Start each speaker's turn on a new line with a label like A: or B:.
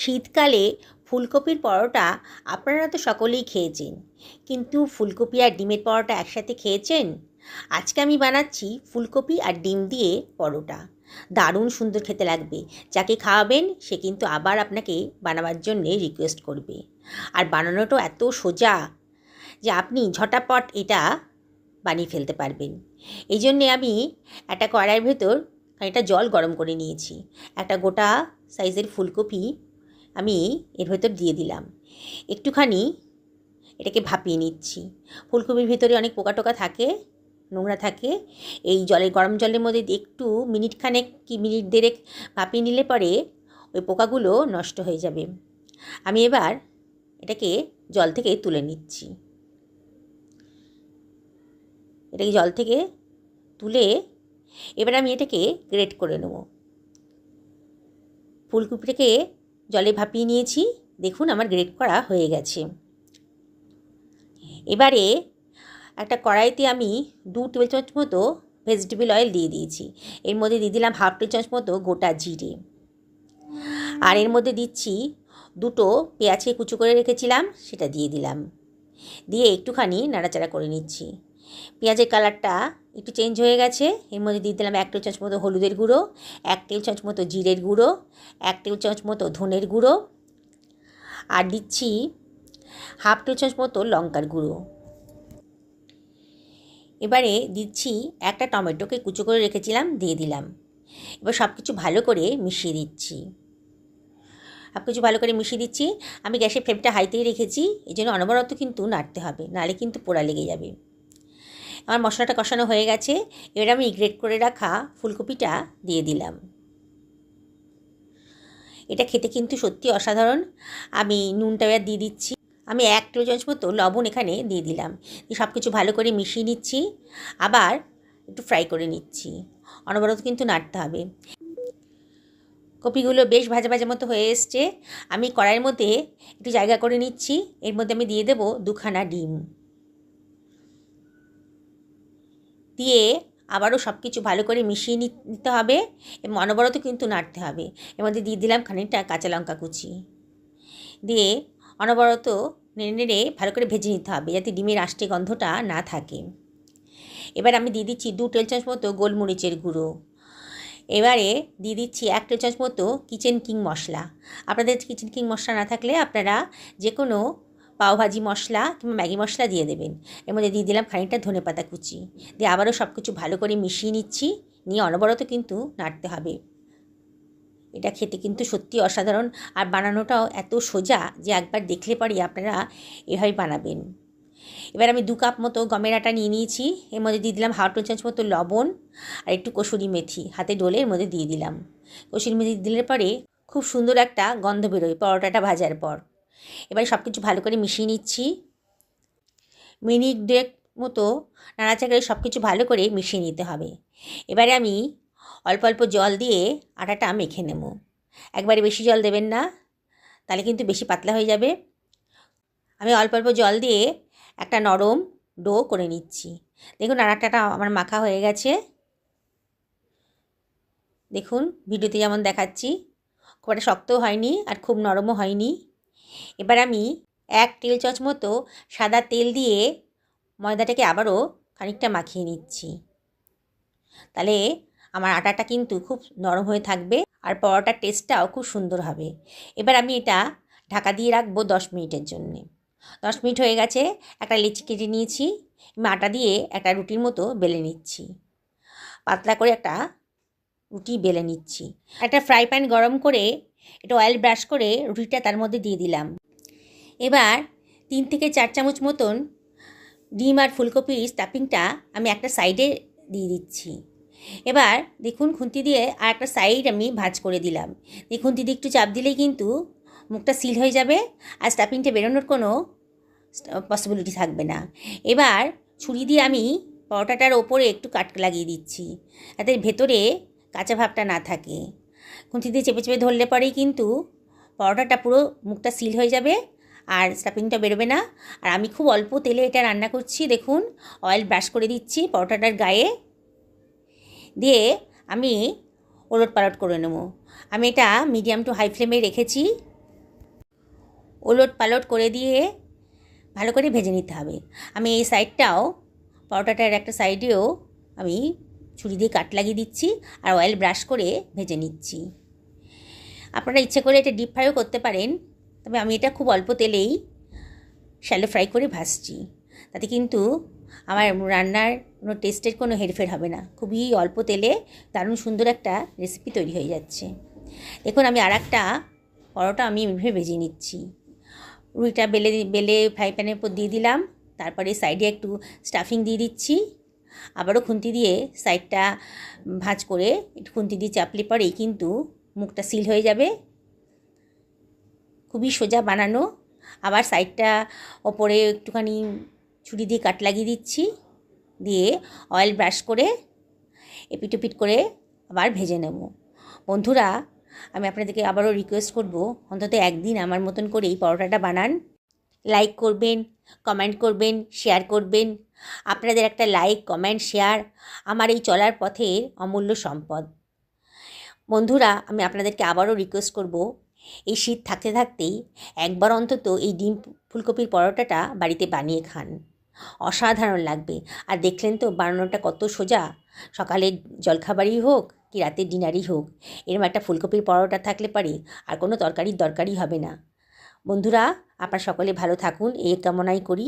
A: শীতকালে ফুলকপির পরোটা আপনারা তো সকলেই খেয়েছেন। কিন্তু ফুলকপি আর ডিমের পরোটা একসাথে খেয়েছেন? আজকে আমি বানাচ্ছি ফুলকপি আর ডিম দিয়ে পরোটা। দারুণ সুন্দর খেতে লাগবে। যাকে খাওয়াবেন, সে কিন্তু আবার আপনাকে বানাবার জন্যে রিকোয়েস্ট করবে। আর বানানোটাও এত সোজা যে আপনি ঝটাপট এটা বানিয়ে ফেলতে পারবেন। এই জন্যে আমি একটা কড়াইয়ের ভেতর খানিকটা জল গরম করে নিয়েছি। একটা গোটা সাইজের ফুলকপি আমি এর ভেতর দিয়ে দিলাম। একটুখানি এটাকে ভাপিয়ে নিচ্ছি। ফুলকপির ভেতরে অনেক পোকা টোকা থাকে, নোংরা থাকে। এই জলের, গরম জলের মধ্যে একটু মিনিট খানেক কি মিনিট দেড়েক ভাপিয়ে নিলে পরে ওই পোকাগুলো নষ্ট হয়ে যাবে। আমি এবার এটাকে জল থেকে তুলে নিচ্ছি। এটাকে জল থেকে তুলে এবার আমি এটাকে গ্রেট করে নেব। ফুলকপিটাকে জলে ভাপিয়ে নিয়েছি। দেখুন আমার গ্রেট করা হয়ে গেছে। এবারে একটা কড়াইতে আমি দু টেবিল চামচ মতো ভেজিটেবল অয়েল দিয়ে দিয়েছি। এর মধ্যে দিয়ে দিলাম হাফ টেবিল চামচ মতো গোটা জিরে। আর এর মধ্যে দিচ্ছি দুটো পেঁয়াজকে কুচু করে রেখেছিলাম, সেটা দিয়ে দিলাম। দিয়ে একটুখানি নাড়াচাড়া করে নিচ্ছি। পেঁয়াজের কালারটা একটু চেঞ্জ হয়ে গেছে। এর মধ্যে দিয়ে দিলাম এক টেবিল চামচ মতো হলুদের গুঁড়ো, এক টেবিল চামচ মতো জিরের গুঁড়ো, এক টেবিল চামচ মতো ধনের গুঁড়ো আর দিচ্ছি হাফ টেবিল চামচ মতো লঙ্কার গুঁড়ো। এবারে দিচ্ছি একটা টমেটোকে কুচো করে রেখেছিলাম, দিয়ে দিলাম। এবার সব কিছু ভালো করে মিশিয়ে দিচ্ছি। সব কিছু ভালো করে মিশিয়ে দিচ্ছি। আমি গ্যাসের ফ্লেমটা হাইতেই রেখেছি এই জন্য অনবরত কিন্তু নাড়তে হবে, নাহলে কিন্তু পোড়া লেগে যাবে। আমার মশলাটা কষানো হয়ে গেছে, এবার আমি গ্রেট করে রাখা ফুলকপিটা দিয়ে দিলাম। এটা খেতে কিন্তু সত্যি অসাধারণ। আমি নুনটা এবার দিয়ে দিচ্ছি। আমি এক টেবিল চামচ মতো লবণ এখানে দিয়ে দিলাম। দিয়ে সব কিছু ভালো করে মিশিয়ে নিচ্ছি। আবার একটু ফ্রাই করে নিচ্ছি। অনবরত কিন্তু নাড়তে হবে। কপিগুলো বেশ ভাজা ভাজা মতো হয়ে এসছে। আমি কড়াইয়ের মধ্যে একটু জায়গা করে নিচ্ছি। এর মধ্যে আমি দিয়ে দেবো দুখানা ডিম। দিয়ে আবারও সব কিছু ভালো করে মিশিয়ে নিতে হবে এবং অনবরত কিন্তু নাড়তে হবে। এর মধ্যে দিয়ে দিলাম খানিকটা কাঁচা লঙ্কা কুচি। দিয়ে অনবরত নেড়ে নেড়ে ভালো করে ভেজে নিতে হবে যাতে ডিমের আষ্টে গন্ধটা না থাকে। এবার আমি দিয়ে দিচ্ছি দু টেবিল চামচ মতো গোলমরিচের গুঁড়ো। এবারে দিয়ে দিচ্ছি এক টেবিল চামচ মতো কিচেন কিং মশলা। আপনাদের কিচেন কিং মশলা না থাকলে আপনারা যে কোনো পাওভাজি মশলা কিংবা ম্যাগি মশলা দিয়ে দেবেন। এর মধ্যে দিয়ে দিলাম খানিকটা ধনে পাতা কুচি। দিয়ে আবারও সব কিছু ভালো করে মিশিয়ে নিচ্ছি। নিয়ে অনবরত কিন্তু নাড়তে হবে। এটা খেতে কিন্তু সত্যি অসাধারণ। আর বানানোটাও এত সোজা যে একবার দেখলে পরে আপনারা এভাবে বানাবেন। এবার আমি দু কাপ মতো গমের আটা নিয়ে নিয়েছি। এর মধ্যে দিয়ে দিলাম হাফ চামচ মতো লবণ আর একটু কসুরি মেথি। হাতে ডোলে এর মধ্যে দিয়ে দিলাম। কসুরি মেথি দিলে পরে খুব সুন্দর একটা গন্ধ বেরোয় পরোটাটা ভাজার পর। এবারে সব কিছু ভালো করে মিশিয়ে নিচ্ছি। মিনিট দুয়েক মতো নাড়াচাড়া সব কিছু ভালো করে মিশিয়ে নিতে হবে। এবারে আমি অল্প অল্প জল দিয়ে আটাটা মেখে নেব। একবারে বেশি জল দেবেন না, তাহলে কিন্তু বেশি পাতলা হয়ে যাবে। আমি অল্প অল্প জল দিয়ে একটা নরম ডো করে নিচ্ছি। দেখুন আটাটা আমার মাখা হয়ে গেছে। দেখুন, ভিডিওতে যেমন দেখাচ্ছি, খুব একটা শক্তও হয়নি আর খুব নরমও হয়নি। এবার আমি এক টেবিল চামচ মতো সাদা তেল দিয়ে ময়দাটাকে আবারও খানিকটা মাখিয়ে নিচ্ছি। তাহলে আমার আটাটা কিন্তু খুব নরম হয়ে থাকবে আর পরোটার টেস্টটাও খুব সুন্দর হবে। এবার আমি এটা ঢাকা দিয়ে রাখব দশ মিনিটের জন্যে। দশ মিনিট হয়ে গেছে, একটা লিচি কেটে নিয়েছি আটা দিয়ে একটা রুটির মতো বেলে নিচ্ছি। পাতলা করে একটা রুটি বেলে নিচ্ছি। একটা ফ্রাই প্যান গরম করে এটা অয়েল ব্রাশ করে রুটিটা তার মধ্যে দিয়ে দিলাম। এবার তিন থেকে চার চামচ মতন ডিম আর ফুলকপির স্টাফিংটা আমি একটা সাইডে দিয়ে দিচ্ছি। এবার দেখুন খুন্তি দিয়ে আর একটা সাইড আমি ভাজ করে দিলাম। এই খুন্তি দিয়ে একটু চাপ দিলেই কিন্তু মুখটা সিল হয়ে যাবে আর স্টাফিংটা বেরোনোর কোনো পসিবিলিটি থাকবে না। এবার ছুরি দিয়ে আমি পরোটাটার ওপরে একটু কাট লাগিয়ে দিচ্ছি। যাতে ভেতরে কাঁচা ভাবটা না থাকে। খুন্তি দিয়ে চেপে চেপে ধরলে পরেই কিন্তু পরোটাটা পুরো মুখটা সিল হয়ে যাবে আর স্টাফিংটা বেরোবে না। আর আমি খুব অল্প তেলে এটা রান্না করছি, দেখুন অয়েল ব্রাশ করে দিচ্ছি পরোটাটার গায়ে। দিয়ে আমি ওলট পালট করে নেব। আমি এটা মিডিয়াম টু হাই ফ্লেমে রেখেছি। ওলট পালট করে দিয়ে ভালো করে ভেজে নিতে হবে। আমি এই সাইডটাও পরোটাটার একটা সাইডেও আমি ছুরি দিয়ে কাট লাগিয়ে দিচ্ছি আর অয়েল ব্রাশ করে ভেজে নিচ্ছি। আপনারা ইচ্ছে করে এটা ডিপ ফ্রাইও করতে পারেন, তবে আমি এটা খুব অল্প তেলেই শ্যালো ফ্রাই করে ভাজছি। তাতে কিন্তু আমার রান্নার কোনো টেস্টের কোনো হেরফের হবে না। খুবই অল্প তেলে দারুণ সুন্দর একটা রেসিপি তৈরি হয়ে যাচ্ছে। দেখুন, আমি আর একটা পরোটা আমি এভাবে ভেজে নিচ্ছি। রুইটা বেলে বেলে ফ্রাই প্যানের উপর দিয়ে দিলাম, তারপরে সাইডে একটু স্টাফিং দিয়ে দিচ্ছি। আবারও খুন্তি দিয়ে সাইডটা ভাঁজ করে একটু খুন্তি দিয়ে চাপলে পরেই কিন্তু মুখটা সিল হয়ে যাবে। খুবই সোজা বানানো। আবার সাইডটা ওপরে একটুখানি ছুরি দিয়ে কাট লাগিয়ে দিচ্ছি। দিয়ে অয়েল ব্রাশ করে এপিট করে আবার ভেজে নেব। বন্ধুরা, আমি আপনাদেরকে আবারও রিকোয়েস্ট করব, অন্তত একদিন আমার মতন করে এই পরোটাটা বানান। লাইক করবেন কমেন্ট করবেন শেয়ার করবেন। আপনাদের একটা লাইক কমেন্ট শেয়ার আমার এই চলার পথের অমূল্য সম্পদ। বন্ধুরা, আমি আপনাদেরকে আবারও রিকোয়েস্ট করব, এই শীত থাকতে থাকতেই একবার অন্তত এই ডিম ফুলকপির পরোটাটা বাড়িতে বানিয়ে খান। অসাধারণ লাগবে। আর দেখলেন তো বানানোটা কত সোজা। সকালে জলখাবারই হোক কি রাতের ডিনারই হোক, এরম একটা ফুলকপির পরোটা থাকলে পারে, আর কোনো তরকারির দরকারই হবে না। বন্ধুরা আপনার সকলে ভালো থাকুন এই কামনাই করি।